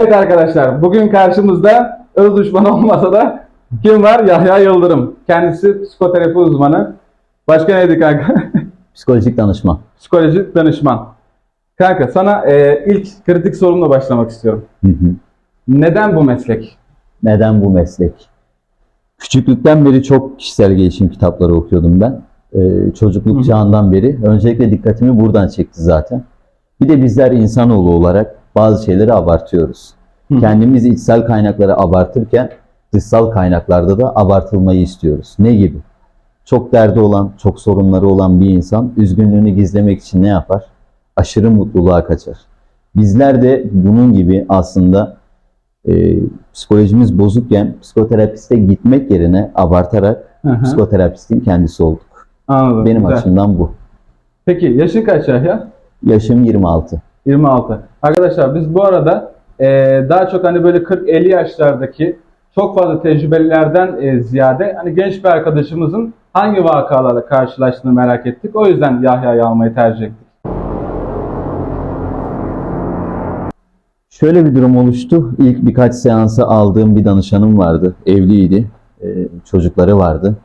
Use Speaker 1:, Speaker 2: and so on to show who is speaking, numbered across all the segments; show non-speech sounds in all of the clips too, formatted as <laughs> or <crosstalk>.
Speaker 1: Evet arkadaşlar, bugün karşımızda öz düşman olmasa da kim var? Yahya Yıldırım. Kendisi psikoterapi uzmanı. Başka neydi kanka? <laughs>
Speaker 2: Psikolojik danışma.
Speaker 1: Psikolojik danışman. Kanka sana e, ilk kritik sorumla başlamak istiyorum.
Speaker 2: Hı hı.
Speaker 1: Neden bu meslek?
Speaker 2: Neden bu meslek? Küçüklükten beri çok kişisel gelişim kitapları okuyordum ben. Ee, çocukluk
Speaker 1: Hı
Speaker 2: çağından beri. Öncelikle dikkatimi buradan çekti zaten. Bir de bizler insanoğlu olarak bazı şeyleri abartıyoruz.
Speaker 1: Hı.
Speaker 2: Kendimiz içsel kaynakları abartırken dışsal kaynaklarda da abartılmayı istiyoruz. Ne gibi? Çok derdi olan, çok sorunları olan bir insan üzgünlüğünü gizlemek için ne yapar? Aşırı mutluluğa kaçar. Bizler de bunun gibi aslında e, psikolojimiz bozukken psikoterapiste gitmek yerine abartarak
Speaker 1: hı.
Speaker 2: psikoterapistin kendisi olduk.
Speaker 1: Anladım.
Speaker 2: Benim
Speaker 1: güzel.
Speaker 2: açımdan bu.
Speaker 1: Peki yaşın kaç Yahya?
Speaker 2: Yaşım 26.
Speaker 1: 26. Arkadaşlar biz bu arada e, daha çok hani böyle 40-50 yaşlardaki çok fazla tecrübelilerden e, ziyade hani genç bir arkadaşımızın hangi vakalarla karşılaştığını merak ettik. O yüzden Yahya'yı almayı tercih ettik.
Speaker 2: Şöyle bir durum oluştu. İlk birkaç seansı aldığım bir danışanım vardı. Evliydi. Ee, çocukları vardı.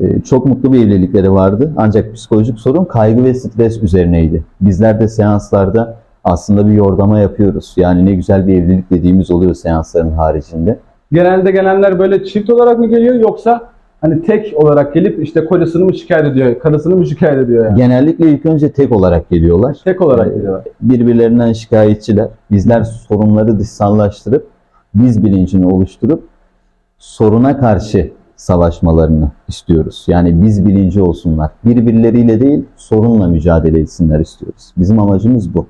Speaker 2: Ee, çok mutlu bir evlilikleri vardı. Ancak psikolojik sorun kaygı ve stres üzerineydi. Bizler de seanslarda aslında bir yordama yapıyoruz. Yani ne güzel bir evlilik dediğimiz oluyor seansların haricinde.
Speaker 1: Genelde gelenler böyle çift olarak mı geliyor yoksa hani tek olarak gelip işte kocasını mı şikayet ediyor, karısını mı şikayet ediyor yani?
Speaker 2: Genellikle ilk önce tek olarak geliyorlar.
Speaker 1: Tek olarak
Speaker 2: Ee,
Speaker 1: geliyorlar.
Speaker 2: birbirlerinden şikayetçiler. Bizler sorunları dışsallaştırıp biz bilincini oluşturup soruna karşı savaşmalarını istiyoruz. Yani biz bilinci olsunlar. Birbirleriyle değil sorunla mücadele etsinler istiyoruz. Bizim amacımız bu.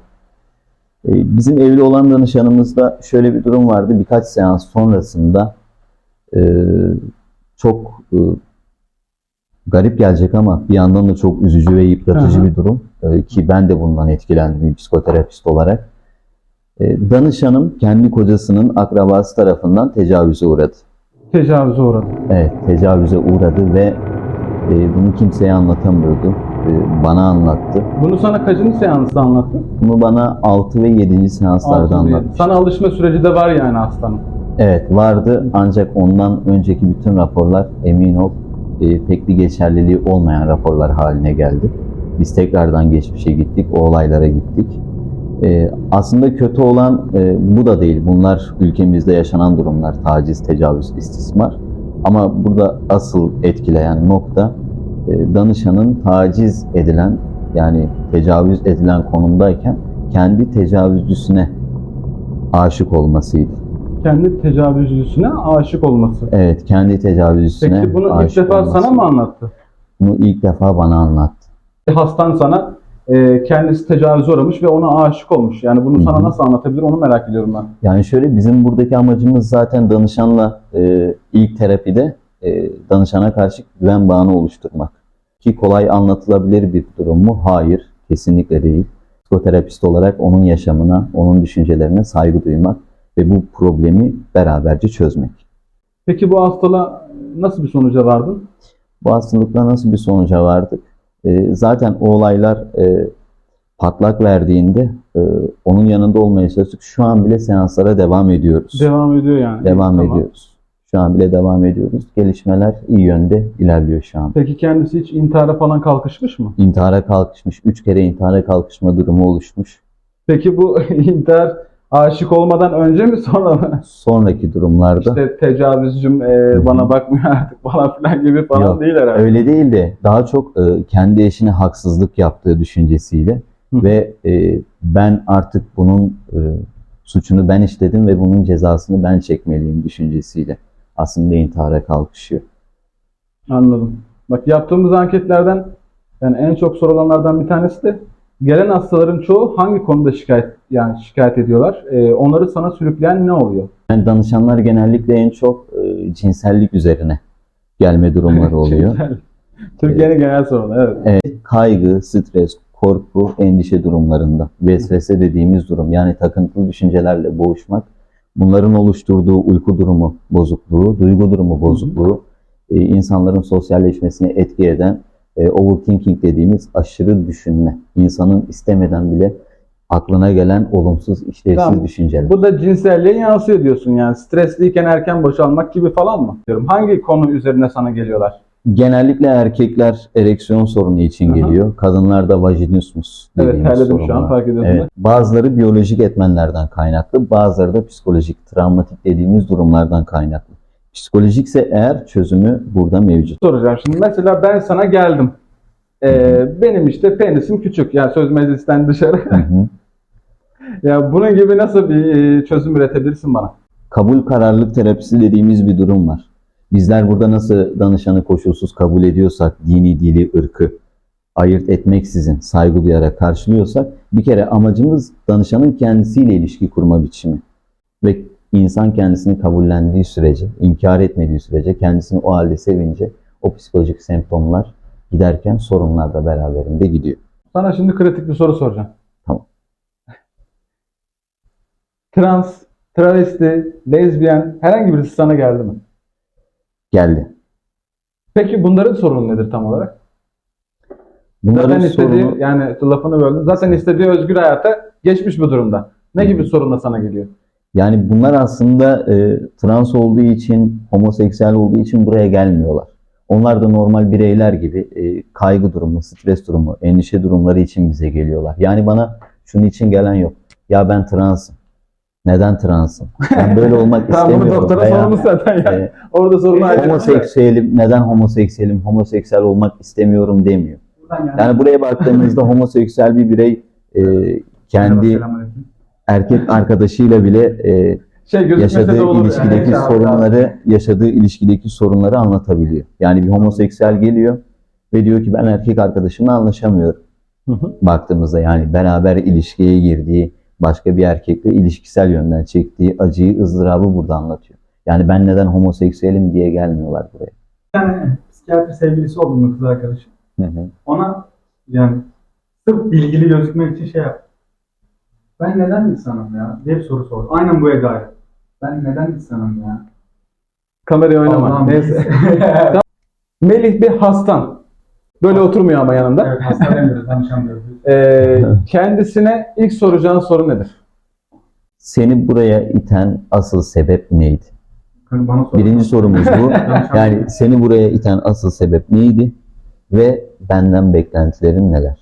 Speaker 2: Ee, Bizim evli olan danışanımızda şöyle bir durum vardı. Birkaç seans sonrasında e, çok e, garip gelecek ama bir yandan da çok üzücü ve yıpratıcı bir durum. Ki ben de bundan etkilendim bir psikoterapist olarak. Danışanım kendi kocasının akrabası tarafından tecavüze uğradı.
Speaker 1: Tecavüze uğradı.
Speaker 2: Evet, tecavüze uğradı ve e, bunu kimseye anlatamıyordu. E, bana anlattı.
Speaker 1: Bunu sana kaçıncı seansta anlattı?
Speaker 2: Bunu bana 6 ve 7. seanslarda anlattı.
Speaker 1: Sana alışma süreci de var yani hastanın.
Speaker 2: Evet vardı ancak ondan önceki bütün raporlar emin ol e, pek bir geçerliliği olmayan raporlar haline geldi. Biz tekrardan geçmişe gittik, o olaylara gittik. E, aslında kötü olan e, bu da değil. Bunlar ülkemizde yaşanan durumlar, taciz, tecavüz, istismar. Ama burada asıl etkileyen nokta e, danışanın taciz edilen yani tecavüz edilen konumdayken kendi tecavüzcüsüne aşık olmasıydı.
Speaker 1: Kendi tecavüzcüsüne aşık olması.
Speaker 2: Evet, kendi tecavüzcüsüne
Speaker 1: Peki bunu ilk
Speaker 2: aşık
Speaker 1: defa
Speaker 2: olması.
Speaker 1: sana mı anlattı?
Speaker 2: Bunu ilk defa bana anlattı.
Speaker 1: Hastan sana e, kendisi tecavüze uğramış ve ona aşık olmuş. Yani bunu sana nasıl anlatabilir onu merak ediyorum ben.
Speaker 2: Yani şöyle bizim buradaki amacımız zaten danışanla e, ilk terapide e, danışana karşı güven bağını oluşturmak. Ki kolay anlatılabilir bir durum mu? Hayır, kesinlikle değil. Psikoterapist olarak onun yaşamına, onun düşüncelerine saygı duymak ve bu problemi beraberce çözmek.
Speaker 1: Peki bu hastalığa nasıl bir sonuca vardın?
Speaker 2: Bu hastalıkla nasıl bir sonuca vardık? Ee, zaten o olaylar e, patlak verdiğinde e, onun yanında olmaya çalıştık. Şu an bile seanslara devam ediyoruz.
Speaker 1: Devam ediyor yani.
Speaker 2: devam
Speaker 1: Tamam.
Speaker 2: ediyoruz. Şu an bile devam ediyoruz. Gelişmeler iyi yönde ilerliyor şu an.
Speaker 1: Peki kendisi hiç intihara falan kalkışmış mı?
Speaker 2: İntihara kalkışmış, üç kere intihara kalkışma durumu oluşmuş.
Speaker 1: Peki bu <laughs> intihar aşık olmadan önce mi sonra mı?
Speaker 2: Sonraki durumlarda
Speaker 1: İşte tecavüzcüm e, bana bakmıyor artık falan filan gibi falan
Speaker 2: Yok,
Speaker 1: değil herhalde.
Speaker 2: öyle değil de daha çok e, kendi eşine haksızlık yaptığı düşüncesiyle
Speaker 1: Hı.
Speaker 2: ve e, ben artık bunun e, suçunu ben işledim ve bunun cezasını ben çekmeliyim düşüncesiyle aslında intihara kalkışıyor.
Speaker 1: Anladım. Bak yaptığımız anketlerden yani en çok sorulanlardan bir tanesi de gelen hastaların çoğu hangi konuda şikayet yani şikayet ediyorlar? E, onları sana sürükleyen ne oluyor?
Speaker 2: Yani danışanlar genellikle en çok e, cinsellik üzerine gelme durumları <laughs> oluyor.
Speaker 1: Türkiye'nin genel sorunu evet.
Speaker 2: Evet, kaygı, stres, korku, endişe durumlarında. Vesvese dediğimiz durum yani takıntılı düşüncelerle boğuşmak. Bunların oluşturduğu uyku durumu bozukluğu, duygu durumu bozukluğu, e, insanların sosyalleşmesine etki eden e, overthinking dediğimiz aşırı düşünme. İnsanın istemeden bile aklına gelen olumsuz, işlevsiz
Speaker 1: Tamam.
Speaker 2: düşünceler.
Speaker 1: Bu da cinselliğe yansıyor diyorsun yani. Stresliyken erken boşalmak gibi falan mı? Diyorum. Hangi konu üzerine sana geliyorlar?
Speaker 2: Genellikle erkekler ereksiyon sorunu için
Speaker 1: Aha.
Speaker 2: geliyor. Kadınlarda vajinismus
Speaker 1: Evet
Speaker 2: dediğimiz
Speaker 1: terledim
Speaker 2: sorun
Speaker 1: şu an
Speaker 2: var.
Speaker 1: fark ediyorsun.
Speaker 2: Evet, bazıları biyolojik etmenlerden kaynaklı, bazıları da psikolojik, travmatik dediğimiz durumlardan kaynaklı. Psikolojikse eğer çözümü burada mevcut.
Speaker 1: soracağım. Şimdi mesela ben sana geldim. Ee, benim işte penisim küçük. Yani söz meclisten dışarı.
Speaker 2: Hı hı. <laughs>
Speaker 1: ya bunun gibi nasıl bir e, çözüm üretebilirsin bana?
Speaker 2: Kabul kararlılık terapisi dediğimiz bir durum var. Bizler burada nasıl danışanı koşulsuz kabul ediyorsak, dini, dili, ırkı ayırt etmeksizin saygı duyarak karşılıyorsak, bir kere amacımız danışanın kendisiyle ilişki kurma biçimi. Ve insan kendisini kabullendiği sürece, inkar etmediği sürece, kendisini o halde sevince o psikolojik semptomlar giderken sorunlar da beraberinde gidiyor.
Speaker 1: Sana şimdi kritik bir soru soracağım.
Speaker 2: Tamam.
Speaker 1: Trans, travesti, lezbiyen herhangi birisi sana geldi mi?
Speaker 2: Geldi.
Speaker 1: Peki bunların sorunu nedir tam olarak?
Speaker 2: Bunların
Speaker 1: Zaten istediği,
Speaker 2: sorunu
Speaker 1: yani lafını böldüm. Zaten istediği özgür hayata geçmiş bu durumda. Ne gibi sorunla sana geliyor?
Speaker 2: Yani bunlar aslında e, trans olduğu için, homoseksüel olduğu için buraya gelmiyorlar. Onlar da normal bireyler gibi e, kaygı durumu, stres durumu, endişe durumları için bize geliyorlar. Yani bana şunun için gelen yok. Ya ben transım. Neden transım? Ben böyle olmak <laughs>
Speaker 1: Tamam bunu
Speaker 2: istemiyorum.
Speaker 1: doktora
Speaker 2: Veya,
Speaker 1: sormuş zaten ya.
Speaker 2: e,
Speaker 1: Orada sorunu ayrı.
Speaker 2: homoseksüelim, neden homoseksüelim, homoseksüel olmak istemiyorum demiyor. Yani buraya baktığımızda homoseksüel bir birey e, kendi erkek arkadaşıyla bile e,
Speaker 1: şey gözükmese de
Speaker 2: yaşadığı
Speaker 1: olur.
Speaker 2: ilişkideki
Speaker 1: yani.
Speaker 2: sorunları, yaşadığı ilişkideki sorunları anlatabiliyor. Yani bir homoseksüel geliyor ve diyor ki ben erkek arkadaşımla anlaşamıyorum.
Speaker 1: Hı hı.
Speaker 2: Baktığımızda yani beraber ilişkiye girdiği, başka bir erkekle ilişkisel yönden çektiği acıyı, ızdırabı burada anlatıyor. Yani ben neden homoseksüelim diye gelmiyorlar buraya.
Speaker 3: Tane psikiyatri sevgilisi oldu bunun kız arkadaşı.
Speaker 2: Hı hı.
Speaker 3: Ona yani sırf bilgili gözükmek için şey yaptı. Ben neden insanım ya diye bir soru sordu. Aynen bu edayla. Ben neden insanım ya?
Speaker 1: Kamerayı oynama.
Speaker 3: Allah'ım
Speaker 1: Neyse. <laughs> Melih bir hastan. Böyle oturmuyor ama yanında.
Speaker 3: evet hasta demiyoruz, danışamıyoruz.
Speaker 1: Ee, kendisine ilk soracağın soru nedir?
Speaker 2: Seni buraya iten asıl sebep neydi?
Speaker 3: Bana sor.
Speaker 2: Birinci sorumuz bu. <laughs> Yani seni buraya iten asıl sebep neydi? Ve benden beklentilerin neler?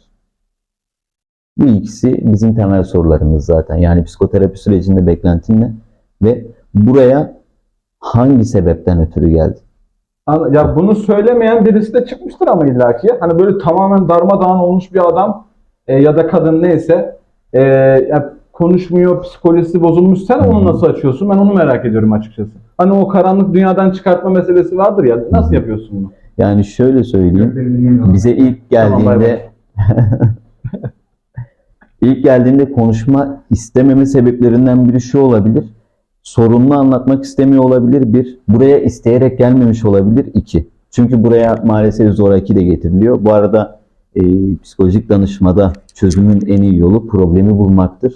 Speaker 2: Bu ikisi bizim temel sorularımız zaten. Yani psikoterapi sürecinde beklentin ne? Ve buraya hangi sebepten ötürü geldin?
Speaker 1: An- Ya bunu söylemeyen birisi de çıkmıştır ama illaki. Hani böyle tamamen darmadağın olmuş bir adam e, ya da kadın neyse e, ya konuşmuyor, psikolojisi bozulmuş. Sen onu nasıl açıyorsun? Ben onu merak ediyorum açıkçası. Hani o karanlık dünyadan çıkartma meselesi vardır ya. Nasıl yapıyorsun bunu?
Speaker 2: Yani şöyle söyleyeyim. Bize ilk geldiğinde <laughs> ilk geldiğinde konuşma istememe sebeplerinden biri şu olabilir. Sorununu anlatmak istemiyor olabilir bir. Buraya isteyerek gelmemiş olabilir iki. Çünkü buraya maalesef zoraki de getiriliyor. Bu arada e, psikolojik danışmada çözümün en iyi yolu problemi bulmaktır.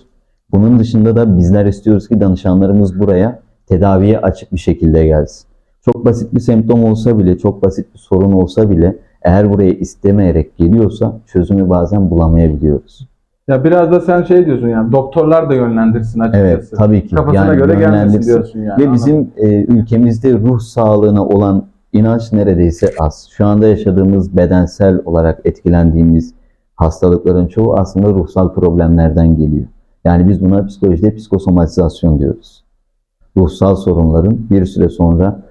Speaker 2: Bunun dışında da bizler istiyoruz ki danışanlarımız buraya tedaviye açık bir şekilde gelsin. Çok basit bir semptom olsa bile, çok basit bir sorun olsa bile eğer buraya istemeyerek geliyorsa çözümü bazen bulamayabiliyoruz.
Speaker 1: Ya biraz da sen şey diyorsun yani doktorlar da yönlendirsin açıkçası.
Speaker 2: Evet, tabii ki.
Speaker 1: Kafasına
Speaker 2: Yani
Speaker 1: göre gelmesin diyorsun yani.
Speaker 2: Ve bizim e, ülkemizde ruh sağlığına olan inanç neredeyse az. Şu anda yaşadığımız bedensel olarak etkilendiğimiz hastalıkların çoğu aslında ruhsal problemlerden geliyor. Yani biz buna psikolojide psikosomatizasyon diyoruz. Ruhsal sorunların bir süre sonra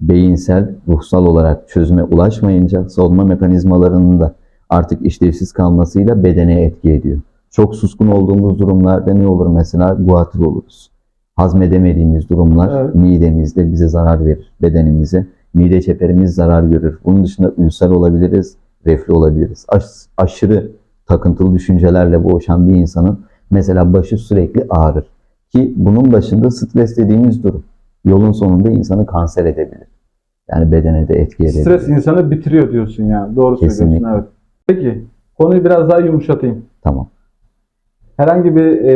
Speaker 2: beyinsel, ruhsal olarak çözüme ulaşmayınca savunma mekanizmalarının da artık işlevsiz kalmasıyla bedene etki ediyor. Çok suskun olduğumuz durumlarda ne olur mesela? Guatr oluruz. Hazmedemediğimiz durumlar
Speaker 1: Evet.
Speaker 2: midemizde bize zarar verir, bedenimize. Mide çeperimiz zarar görür. Bunun dışında ülser olabiliriz, reflü olabiliriz. Aş- aşırı takıntılı düşüncelerle boğuşan bir insanın mesela başı sürekli ağrır. Ki bunun başında stres dediğimiz durum. Yolun sonunda insanı kanser edebilir. Yani bedene de etki edebilir.
Speaker 1: Stres insanı bitiriyor diyorsun yani. Doğru
Speaker 2: Kesinlikle.
Speaker 1: söylüyorsun evet. Peki konuyu biraz daha yumuşatayım.
Speaker 2: Tamam.
Speaker 1: Herhangi bir e,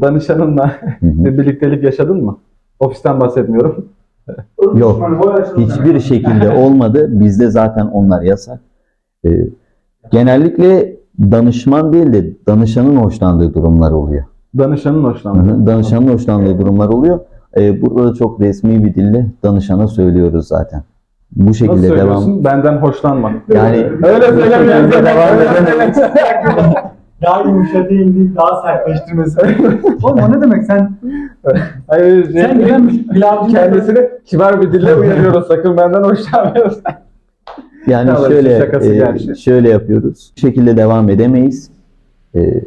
Speaker 1: danışanınla bir <laughs> birliktelik yaşadın mı? Ofisten bahsetmiyorum.
Speaker 2: Yok.
Speaker 3: Hani
Speaker 2: Hiçbir şekilde olmadı. Bizde zaten onlar yasak. E, genellikle danışman değil de danışanın hoşlandığı durumlar oluyor.
Speaker 1: Danışanın hoşlandığı.
Speaker 2: Danışanın hoşlandığı durumlar oluyor. E, burada da çok resmi bir dille danışana söylüyoruz zaten. Bu
Speaker 1: Nasıl
Speaker 2: şekilde devam.
Speaker 1: söylüyorsun? Benden hoşlanma.
Speaker 2: Yani
Speaker 1: Öyle
Speaker 2: devam edemeyiz. <laughs>
Speaker 3: daha yumuşatayım değil, daha sertleştirmesi. <laughs> Oğlum o ne demek sen?
Speaker 1: Hayır,
Speaker 3: Sen
Speaker 1: şey-
Speaker 3: güvenmiş pilavcı
Speaker 1: kendisini kibar bir dille uyarıyoruz. Sakın benden hoşlanmıyorsun.
Speaker 2: Yani
Speaker 1: Tamam,
Speaker 2: şöyle
Speaker 1: şakası
Speaker 2: e,
Speaker 1: gerçi.
Speaker 2: şöyle yapıyoruz. Bu şekilde devam edemeyiz. E,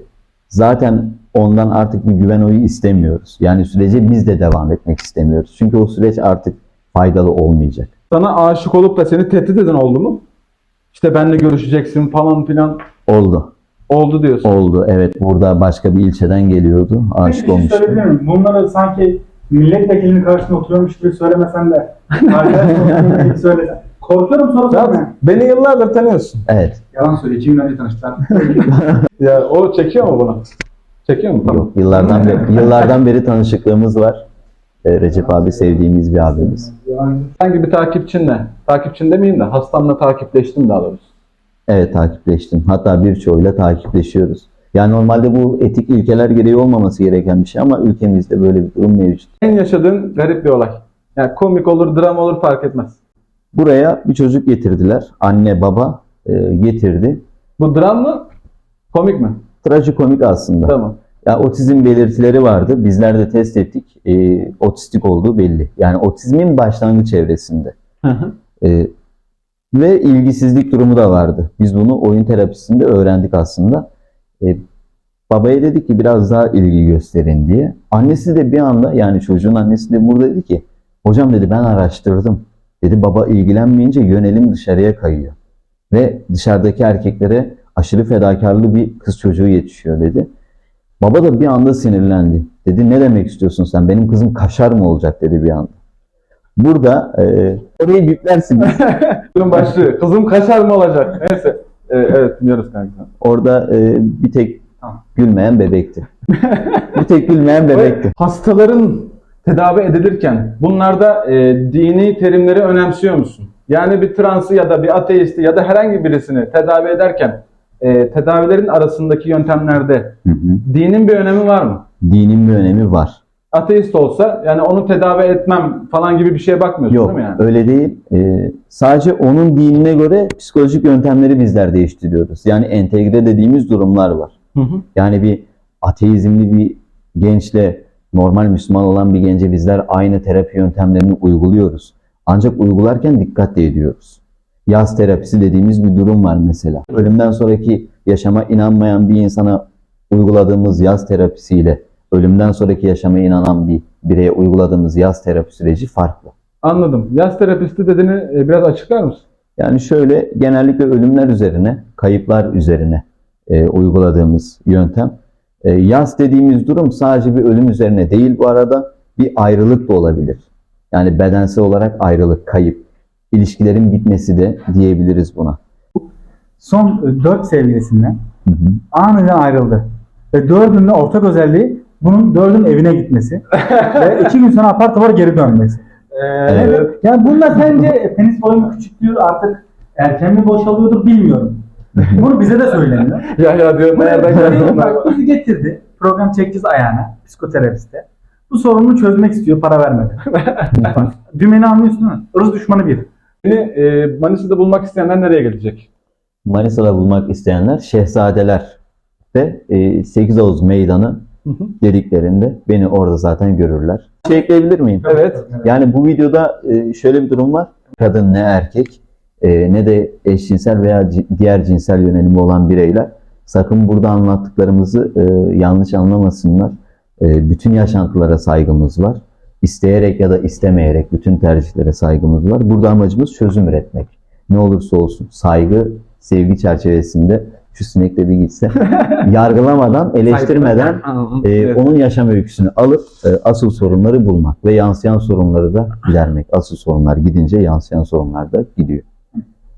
Speaker 2: zaten ondan artık bir güven oyu istemiyoruz. Yani sürece biz de devam etmek istemiyoruz. Çünkü o süreç artık faydalı olmayacak.
Speaker 1: Sana aşık olup da seni tehdit eden oldu mu? İşte benle görüşeceksin falan filan
Speaker 2: Oldu.
Speaker 1: Oldu diyorsun.
Speaker 2: Oldu. Evet. Burada başka bir ilçeden geliyordu. Aşık
Speaker 3: Bir şey
Speaker 2: olmuştu.
Speaker 3: söyleyebilir miyim? Bunları sanki milletvekilinin karşısında oturuyormuş gibi söylemesen de arkadaş oturuyormuş gibi <laughs> söylesen. Korkuyorum
Speaker 1: Ya,
Speaker 3: sormaya.
Speaker 1: beni yıllardır tanıyorsun.
Speaker 2: Evet.
Speaker 3: Yalan söyle. İki gün önce tanıştılar. <laughs>
Speaker 1: Ya o çekiyor mu bunu? Çekiyor mu? Tamam.
Speaker 2: Yok. Yıllardan beri, yıllardan beri tanışıklığımız var. E, Recep abi sevdiğimiz bir abimiz.
Speaker 1: Hangi bir takipçinle, takipçin demeyeyim de hastamla takipleştim daha doğrusu.
Speaker 2: Evet takipleştim. Hatta birçoğuyla takipleşiyoruz. Yani normalde bu etik ilkeler gereği olmaması gereken bir şey ama ülkemizde böyle bir durum mevcut.
Speaker 1: En yaşadığın garip bir olay. Yani komik olur, dram olur fark etmez.
Speaker 2: Buraya bir çocuk getirdiler. Anne baba e, getirdi.
Speaker 1: Bu dram mı? Komik mi?
Speaker 2: Trajikomik aslında.
Speaker 1: Tamam.
Speaker 2: Ya otizm belirtileri vardı. Bizler de test ettik. E, otistik olduğu belli. Yani otizmin başlangıç evresinde.
Speaker 1: Hı hı.
Speaker 2: E, ve ilgisizlik durumu da vardı. Biz bunu oyun terapisinde öğrendik aslında. E, babaya dedik ki biraz daha ilgi gösterin diye. Annesi de bir anda yani çocuğun annesi de burada dedi ki hocam dedi ben araştırdım. Dedi baba ilgilenmeyince yönelim dışarıya kayıyor. Ve dışarıdaki erkeklere aşırı fedakarlı bir kız çocuğu yetişiyor dedi. Baba da bir anda sinirlendi. Dedi ne demek istiyorsun sen? Benim kızım kaşar mı olacak dedi bir anda. Burada e, orayı yüklersiniz. <laughs>
Speaker 1: Bunun başlığı. Kızım kaşar mı olacak? Neyse. Ee, evet dinliyoruz kanka.
Speaker 2: Orada e, bir tek gülmeyen bebekti. bir tek gülmeyen <laughs> bebekti.
Speaker 1: Hastaların tedavi edilirken bunlarda e, dini terimleri önemsiyor musun? Yani bir transı ya da bir ateisti ya da herhangi birisini tedavi ederken e, tedavilerin arasındaki yöntemlerde
Speaker 2: Hı hı.
Speaker 1: dinin bir önemi var mı?
Speaker 2: Dinin bir önemi var.
Speaker 1: Ateist olsa yani onu tedavi etmem falan gibi bir şeye bakmıyorsun
Speaker 2: Yok
Speaker 1: değil mi yani?
Speaker 2: öyle değil. E, sadece onun dinine göre psikolojik yöntemleri bizler değiştiriyoruz. Yani entegre dediğimiz durumlar var.
Speaker 1: Hı hı.
Speaker 2: Yani bir ateizmli bir gençle normal Müslüman olan bir gence bizler aynı terapi yöntemlerini uyguluyoruz. Ancak uygularken dikkat ediyoruz. Yaz terapisi dediğimiz bir durum var mesela. Ölümden sonraki yaşama inanmayan bir insana uyguladığımız yaz terapisiyle ölümden sonraki yaşama inanan bir bireye uyguladığımız yaz terapi süreci farklı.
Speaker 1: Anladım. Yaz terapisti dediğini e, biraz açıklar mısın?
Speaker 2: Yani şöyle genellikle ölümler üzerine, kayıplar üzerine e, uyguladığımız yöntem. E, yas dediğimiz durum sadece bir ölüm üzerine değil bu arada bir ayrılık da olabilir. Yani bedensel olarak ayrılık, kayıp, ilişkilerin bitmesi de diyebiliriz buna.
Speaker 3: Son e, dört sevgilisinden
Speaker 2: Hı hı.
Speaker 3: aniden ayrıldı. Ve dördünün ortak özelliği bunun dördünün evine gitmesi. <laughs> ve iki gün sonra apar topar geri dönmesi.
Speaker 2: Evet.
Speaker 3: Yani bunlar sence penis boyumu küçüklüğü artık erken mi boşalıyordur bilmiyorum. <laughs> Bunu bize de söyleniyor.
Speaker 1: Ya ya diyor nereden geldi?
Speaker 3: Bak, bizi getirdi. Program çekeceğiz ayağına. Psikoterapiste. Bu sorununu çözmek istiyor. Para vermedi. <laughs> Dümeni anlıyorsun değil mi? Irz düşmanı bir.
Speaker 1: Seni e, Manisa'da bulmak isteyenler nereye gelecek?
Speaker 2: Manisa'da bulmak isteyenler Şehzadeler de e, 8 Ağustos meydanı. Dediklerinde beni orada zaten görürler. Şey ekleyebilir miyim?
Speaker 1: Evet.
Speaker 2: Yani bu videoda e, şöyle bir durum var. Kadın ne erkek e, ne de eşcinsel veya diğer cinsel yönelimi olan bireyler sakın burada anlattıklarımızı e, yanlış anlamasınlar. Bütün yaşantılara saygımız var. İsteyerek ya da istemeyerek bütün tercihlere saygımız var. Burada amacımız çözüm üretmek. Ne olursa olsun saygı, sevgi çerçevesinde şu sinek de bir gitse <laughs> yargılamadan, eleştirmeden
Speaker 1: Evet.
Speaker 2: onun yaşam öyküsünü alıp e, asıl sorunları bulmak ve yansıyan sorunları da gidermek. Asıl sorunlar gidince yansıyan sorunlar da gidiyor.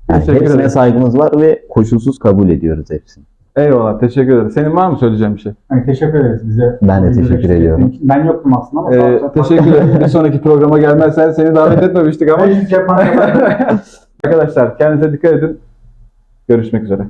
Speaker 2: Yani
Speaker 1: Teşekkür
Speaker 2: hepsine
Speaker 1: ederim.
Speaker 2: saygımız var ve koşulsuz kabul ediyoruz hepsini.
Speaker 1: Eyvallah teşekkür ederim. Senin var mı söyleyeceğim bir şey?
Speaker 3: Yani teşekkür ederiz bize.
Speaker 2: Ben de teşekkür
Speaker 3: işte
Speaker 2: ediyorum.
Speaker 3: Ben yoktum aslında ama.
Speaker 1: Ee,
Speaker 3: sağ
Speaker 1: teşekkür ederim. Bir sonraki programa gelmezsen seni davet etmemiştik ama. <laughs> Arkadaşlar kendinize dikkat edin. Görüşmek üzere.